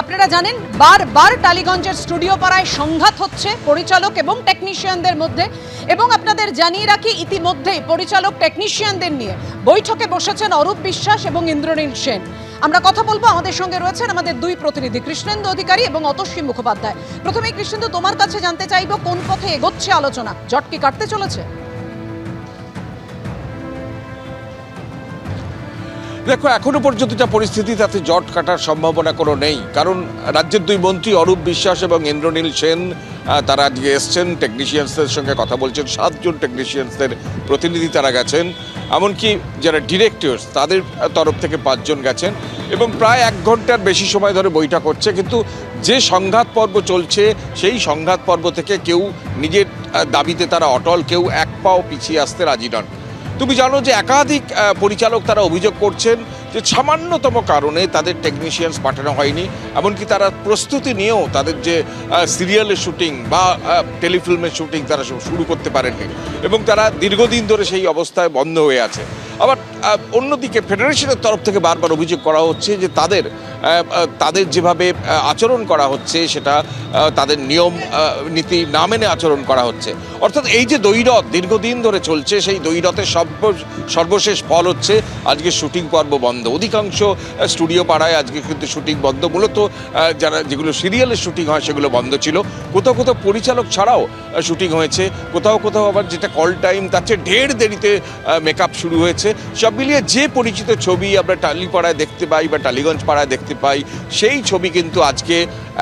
আপনারা জানেন বারবার টালিগঞ্জের স্টুডিও পাড়ায় সংঘাত হচ্ছে পরিচালক এবং টেকনিশিয়ানদের মধ্যে। এবং আপনাদের জানিয়ে রাখি, ইতিমধ্যেই পরিচালক টেকনিশিয়ানদের নিয়ে বৈঠকে বসেছেন অরূপ বিশ্বাস এবং ইন্দ্রনীল সেন। আমরা কথা বলব, আমাদের সঙ্গে রয়েছেন আমাদের দুই প্রতিনিধি, কৃষ্ণেন্দু অধিকারী এবং অতস্বী মুখোপাধ্যায়। প্রথমেই কৃষ্ণেন্দু, তোমার কাছে জানতে চাইব, কোন পথে এগোচ্ছে আলোচনা? জট কি কাটতে চলেছে? দেখো, এখনও পর্যন্ত যা পরিস্থিতি, তাতে জট কাটার সম্ভাবনা কোনো নেই। কারণ রাজ্যের দুই মন্ত্রী, অরূপ বিশ্বাস এবং ইন্দ্রনীল সেন তারা আজকে এসছেন টেকনিশিয়ানসদের সঙ্গে কথা বলছেন, সাতজন টেকনিশিয়ানসদের প্রতিনিধি তারা গেছেন, এমনকি যারা ডিরেক্টরস তাদের তরফ থেকে পাঁচজন গেছেন, এবং প্রায় এক ঘণ্টার বেশি সময় ধরে বৈঠক হচ্ছে, কিন্তু যে সংঘাত পর্ব চলছে, সেই সংঘাত পর্ব থেকে কেউ নিজের দাবিতে তারা অটল, কেউ এক পাও পিছিয়ে আসতে রাজি নন। তুমি জানো যে একাধিক পরিচালক তারা অভিযোগ করছেন যে সামান্যতম কারণে তাদের টেকনিশিয়ানস পাঠানো হয়নি, এমনকি তারা প্রস্তুতি নিয়েও তাদের যে সিরিয়ালের শুটিং বা টেলিফিল্মের শুটিং তারা শুরু করতে পারেননি এবং তারা দীর্ঘদিন ধরে সেই অবস্থায় বন্ধ হয়ে আছে। আবার অন্যদিকে ফেডারেশনের তরফ থেকে বারবার অভিযোগ করা হচ্ছে যে তাদের তাদের যেভাবে আচরণ করা হচ্ছে সেটা তাদের নিয়ম নীতি না মেনে আচরণ করা হচ্ছে। অর্থাৎ এই যে দৈরথ দীর্ঘদিন ধরে চলছে সেই দৈরথের সর্ব, সর্বশেষ ফল হচ্ছে আজকে শুটিং পর্ব বন্ধ। অধিকাংশ স্টুডিও পাড়ায় আজকে কিন্তু শুটিং বন্ধ। মূলত যারা, যেগুলো সিরিয়ালের শুটিং হয় সেগুলো বন্ধ ছিল। কোথাও কোথাও পরিচালক ছাড়াও শুটিং হয়েছে। কোথাও কোথাও আবার যেটা কল টাইম তার চেয়ে ঢের দেরিতে মেকআপ শুরু হয়েছে। সব মিলিয়ে যে পরিচিত ছবি আমরা টালিপাড়ায় দেখতে পাই বা টালিগঞ্জ পাড়ায় দেখতে পাই সেই ছবি কিন্তু আজকে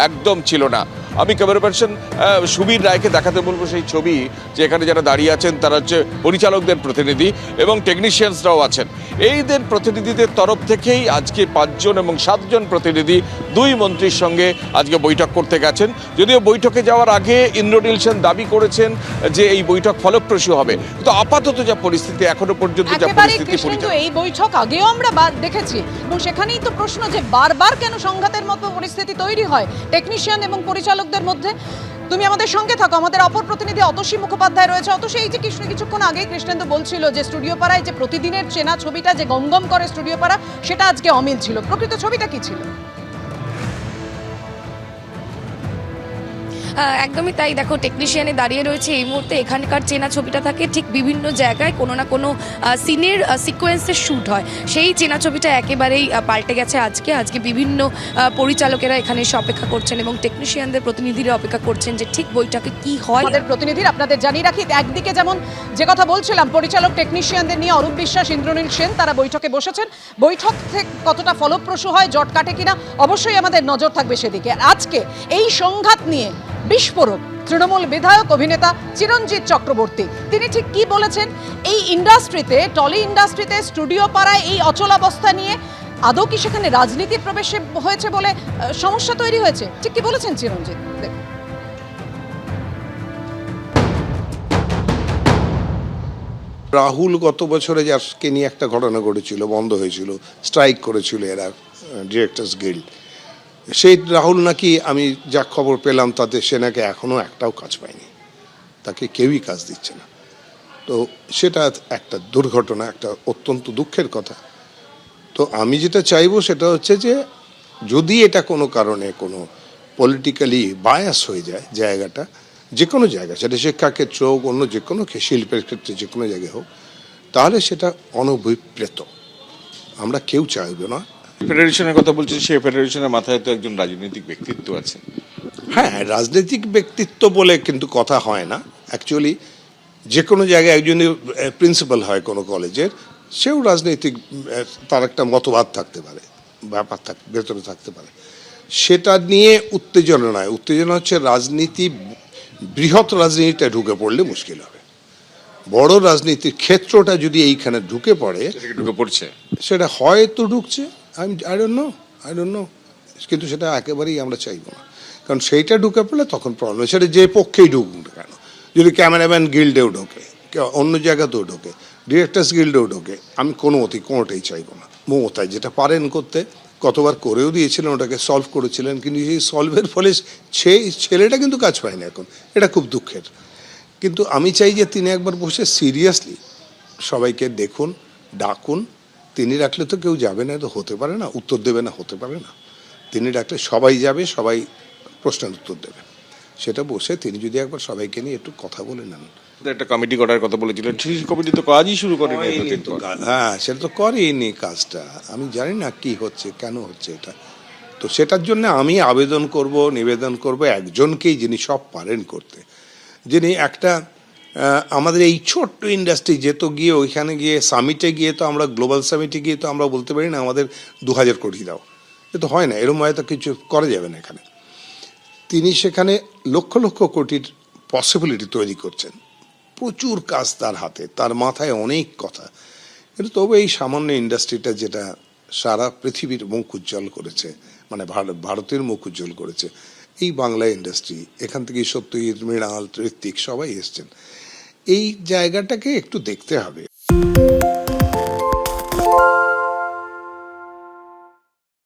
একদম ছিল না। আমি ক্যামেরা পার্সন সুবীর রায়কে দেখাতে বলব সেই ছবি যে এখানে যারা দাঁড়িয়ে আছেন তারা হচ্ছে পরিচালকদের প্রতিনিধি এবং টেকনিশিয়ানসরাও আছেন। এইদের প্রতিনিধিদের তরফ থেকেই আজকে পাঁচজন এবং সাতজন প্রতিনিধি দুই মন্ত্রীর সঙ্গে আজকে বৈঠক করতে গেছেন। যদিও বৈঠকে যাওয়ার আগে ইন্দ্রনীল সেন দাবি করেছেন যে এই বৈঠক ফলপ্রসূ হবে। কিন্তু আপাতত যা পরিস্থিতি এখনও পর্যন্ত যা পরিস্থিতি এই বৈঠক আগেও আমরা দেখেছি। এবং সেখানেই তো প্রশ্ন যে বারবার কেন সংঘাতের মতো পরিস্থিতি তৈরি হয়? টেকনিশিয়ান এবং পরিচালকদের মধ্যে তুমি আমাদের সঙ্গে থাকো। আমাদের অপর প্রতিনিধি অতসী মুখোপাধ্যায় রয়েছে। অতসী, এই যে কৃষ্ণ, কিছুক্ষণ আগে কৃষ্ণেন্দু বলছিল যে স্টুডিও পাড়ায় যে প্রতিদিনের চেনা ছবিটা যে গমগম করে স্টুডিও পাড়া সেটা আজকে অমিল ছিল। প্রকৃত ছবিটা কি ছিল? একদমই তাই। দেখো টেকনিশিয়ানে দাঁড়িয়ে রয়েছে এই মুহূর্তে। এখানকার চেনা ছবিটা থাকে ঠিক বিভিন্ন জায়গায় কোনো না কোনো সিনের সিকোয়েন্সের শ্যুট হয়। সেই চেনা ছবিটা একেবারেই পাল্টে গেছে আজকে। আজকে বিভিন্ন পরিচালকেরা এখানে এসে অপেক্ষা করছেন এবং টেকনিশিয়ানদের প্রতিনিধিরা অপেক্ষা করছেন যে ঠিক বইটাকে কি হয়। আমাদের প্রতিনিধির আপনাদের জানিয়ে রাখি, একদিকে যেমন যে কথা বলছিলাম, পরিচালক টেকনিশিয়ানদের নিয়ে অরূপ বিশ্বাস, ইন্দ্রনীল সেন, তারা বৈঠকে বসেছেন। বৈঠক থেকে কতটা ফলপ্রসূ হয়, জট কাটে কিনা, অবশ্যই আমাদের নজর থাকবে সেদিকে। আর আজকে এই সংঘাত নিয়ে বিস্ফোরক। তৃণমূল বিধায়ক অভিনেতা চিরঞ্জিত চক্রবর্তী। তিনি ঠিক কি বলেছেন? এই ইন্ডাস্ট্রিতে, টলি ইন্ডাস্ট্রিতে, স্টুডিও পাড়ায় এই অচলাবস্থা নিয়ে আদৌ কি সেখানে রাজনীতির প্রবেশে হয়েছে বলে সমস্যা তৈরি হয়েছে? ঠিক কি বলেছেন চিরঞ্জিত রাহুল গত বছরে যাকে নিয়ে একটা ঘটনা ঘটেছিল, বন্ধ হয়েছিল, স্ট্রাইক করেছিল এরা ডিরেক্টর্স গিল্ড সেই রাহুল নাকি আমি যা খবর পেলাম তাতে সে নাকি এখনও একটাও কাজ পায়নি। তাকে কেউই কাজ দিচ্ছে না। তো সেটা একটা দুর্ঘটনা, একটা অত্যন্ত দুঃখের কথা। তো আমি যেটা চাইব সেটা হচ্ছে যে, যদি এটা কোনো কারণে কোনো পলিটিক্যালি বায়াস হয়ে যায় জায়গাটা, যে কোনো জায়গা, সেটা শিক্ষাক্ষেত্র হোক, অন্য যে কোনো শিল্পের ক্ষেত্রে যে কোনো জায়গায় হোক, তাহলে সেটা অনভিপ্রেত। আমরা কেউ চাইব না ফেডারেশনের কথা বলছি সেই ফেডারেশনের মাথায় তো একজন রাজনৈতিক ব্যক্তিত্ব আছে। হ্যাঁ রাজনৈতিক ব্যক্তিত্ব বলে কিন্তু কথা হয় না। অ্যাকচুয়ালি যে কোনো জায়গায় একজন প্রিন্সিপাল হয় কোনো কলেজের সেও রাজনৈতিক তার একটা মতবাদ থাকতে পারে ব্যাপার থাক ভেতরে থাকতে পারে। সেটা নিয়ে উত্তেজনা নয়। উত্তেজনা হচ্ছে রাজনীতি বৃহৎ রাজনীতিটা ঢুকে পড়লে মুশকিল হবে। বড় রাজনীতির ক্ষেত্রটা যদি এইখানে ঢুকে পড়ে ঢুকে পড়ছে। সেটা হয়তো ঢুকছে। আমি I don't know I don't know কিন্তু সেটা একেবারেই আমরা চাইব না। কারণ সেইটা ঢুকে পড়লে তখন প্রবলেম সেটা যে পক্ষেই ঢুকুক না কেন? যদি ক্যামেরাম্যান গিল্ডেও ঢোকে অন্য জায়গাতেও ঢোকে ডিরেক্টার্স গিল্ডেও ঢোকে, আমি কোনো অতি কোনোটাই চাইব না। মমতায় যেটা পারেন করতে, কতবার করেও দিয়েছিলেন, ওটাকে সলভ করেছিলেন, কিন্তু সেই সলভের ফলে সেই ছেলেটা কিন্তু কাজ পায় না এখন। এটা খুব দুঃখের। কিন্তু আমি চাই যে তিনি একবার বসে সিরিয়াসলি সবাইকে দেখুন, ডাকুন তিনি রাখলে তো কেউ যাবে না তো হতে পারে না উত্তর দেবে না হতে পারে না। তিনি ডাকলে সবাই যাবে সবাই প্রশ্নের উত্তর দেবে। সেটা বসে তিনি যদি একবার সবাইকে নিয়ে একটু কথা বলে নেন। একটা কমিটি করার কথা বলেছিলেন সেই কমিটি তো কাজই শুরু তো হ্যাঁ সেটা তো করেনি কাজটা। আমি জানি না কি হচ্ছে কেন হচ্ছে এটা। তো সেটার জন্য আমি আবেদন করব নিবেদন করব একজনকেই যিনি সব পারেন করতে। যিনি একটা আমাদের এই ছোট্ট ইন্ডাস্ট্রি যেত গিয়ে ওইখানে গিয়ে সামিটে গিয়ে তো আমরা গ্লোবাল সামিটে গিয়ে তো আমরা বলতে পারি না আমাদের দু হাজার কোটি দাও। এ তো হয় না, এরম হয়তো কিছু করা যাবে না এখানে। তিনি সেখানে লক্ষ লক্ষ কোটির পসিবিলিটি তৈরি করছেন। প্রচুর কাজ তার হাতে, তার মাথায় অনেক কথা। কিন্তু তবু এই সামান্য ইন্ডাস্ট্রিটা যেটা সারা পৃথিবীর মুখ উজ্জ্বল করেছে মানে ভারত ভারতের মুখ উজ্জ্বল করেছে, এই বাংলা ইন্ডাস্ট্রি এখান থেকে সত্যজিৎ মৃণাল, ঋত্বিক, সবাই এসছেন। এই জায়গাটাকে একটু দেখতে হবে।